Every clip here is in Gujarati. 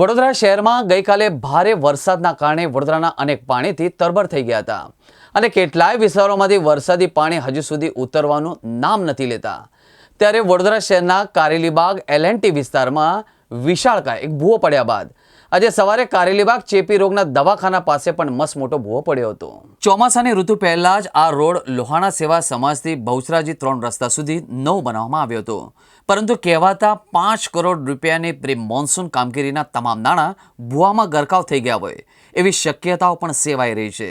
વડોદરા શહેરમાં ગઈકાલે ભારે વરસાદના કારણે વડોદરાના અનેક પાણીથી તરબર થઈ ગયા હતા. અને કેટલાય વિસ્તારોમાંથી વરસાદી પાણી હજુ સુધી ઉતરવાનું નામ નથી લેતા. ત્યારે વડોદરા શહેરના કારેલીબાગ એલએનટી વિસ્તારમાં વિશાળકાય એક ભૂવો પડ્યા બાદ આજે સવારે કારેલીબાગ ચેપી રોગના દવાખાના પાસે પણ મસ્ત મોટો ભૂવો પડ્યો હતો. ચોમાસાની ઋતુ પહેલા જ આ રોડ લોહાણા સેવા સમાજથી બહુચરાજી ત્રણ રસ્તા સુધી નવ બનાવવામાં આવ્યો હતો. પરંતુ કહેવાતા પાંચ કરોડ રૂપિયાની પ્રી મોન્સૂન કામગીરીના તમામ નાણાં ભૂવામાં ગરકાવ થઈ ગયા હોય, એવી શક્યતાઓ પણ સેવાઈ રહી છે.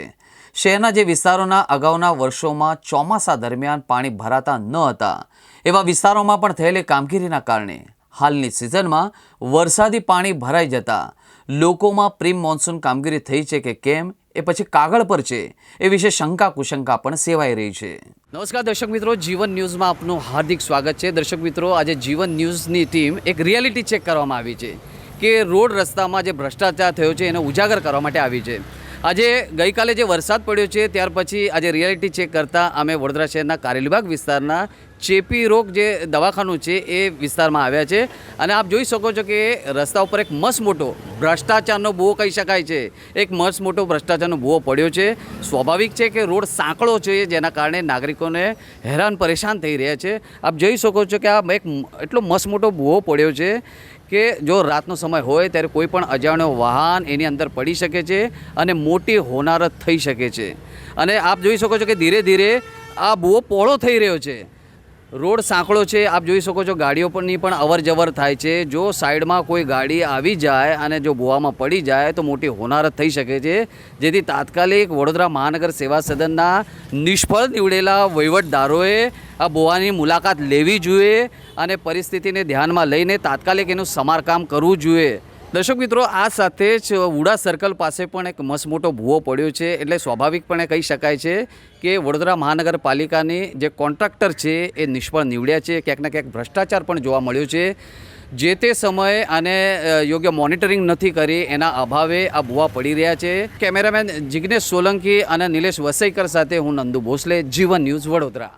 શહેરના જે વિસ્તારોના અગાઉના વર્ષોમાં ચોમાસા દરમિયાન પાણી ભરાતા ન હતા, એવા વિસ્તારોમાં પણ થયેલી કામગીરીના કારણે હાલની સિઝનમાં વરસાદી પાણી ભરાઈ જતા લોકોમાં પ્રી મોન્સૂન કામગીરી થઈ છે કે કેમ, એ પછી કાગળ પર છે, એ વિશે શંકા કુશંકા પણ સેવાઈ રહી છે. નમસ્કાર દર્શક મિત્રો, જીવન ન્યૂઝમાં આપનું હાર્દિક સ્વાગત છે. દર્શક મિત્રો, આજે જીવન ન્યૂઝની ટીમ એક રિયાલિટી ચેક કરવામાં આવી છે કે રોડ રસ્તામાં જે ભ્રષ્ટાચાર થયો છે, એને ઉજાગર કરવા માટે આવી છે. આજે ગઈકાલે જે વરસાદ પડ્યો છે, ત્યાર પછી આજે રિયાલિટી ચેક કરતાં અમે વડોદરા શહેરના કારેલીબાગ વિસ્તારના ચેપી રોગ જે દવાખાનું છે, એ વિસ્તારમાં આવ્યા છે. અને આપ જોઈ શકો છો કે રસ્તા ઉપર એક મસ્ત મોટો ભ્રષ્ટાચારનો ભૂવો કહી શકાય છે. એક મસ્ત મોટો ભ્રષ્ટાચારનો ભૂવો પડ્યો છે. સ્વાભાવિક છે કે રોડ સાંકળો છે, જેના કારણે નાગરિકોને હેરાન પરેશાન થઈ રહ્યા છે. આપ જોઈ શકો છો કે આ એક એટલો મસ્ત મોટો ભૂવો પડ્યો છે. કે જો રાતનો સમય હોય ત્યારે કોઈ પણ અજાણ્યો વાહન એની અંદર પડી શકે છે અને મોટી હોનારત થઈ શકે છે. અને આપ જોઈ શકો છો કે ધીરે ધીરે આ બહુ પહોળો થઈ રહ્યો છે. રોડ સાંકળો છે, આપ જોઈ શકો છો ગાડીઓ પરની પણ અવર જવર થાય છે. જો સાઈડમાં કોઈ ગાડી આવી જાય અને જો ભૂવામાં પડી જાય તો મોટી હોનારત થઈ શકે છે. જેથી તાત્કાલિક વડોદરા મહાનગર સેવા સદનના નિષ્ફળ નીવડેલા વહીવટદારોએ આ ભૂવાની મુલાકાત લેવી જોઈએ અને પરિસ્થિતિને ધ્યાનમાં લઈને તાત્કાલિક એનું સમારકામ કરવું જોઈએ. દર્શક મિત્રો, આ સાથે જ વુડા સર્કલ પાસે પણ એક મસ્ત મોટો ભૂવો પડ્યો છે. એટલે સ્વાભાવિકપણે કહી શકાય છે કે વડોદરા મહાનગરપાલિકાની જે કોન્ટ્રાક્ટર છે એ નિષ્ફળ નીવડ્યા છે. ક્યાંક ને ક્યાંક ભ્રષ્ટાચાર પણ જોવા મળ્યો છે. જે તે સમયે આને યોગ્ય મોનિટરિંગ નથી કરી, એના અભાવે આ ભૂવા પડી રહ્યા છે. કેમેરામેન જિગ્નેશ સોલંકી અને નિલેશ વસૈકર સાથે હું નંદુ ભોસલે, જીવન ન્યૂઝ વડોદરા.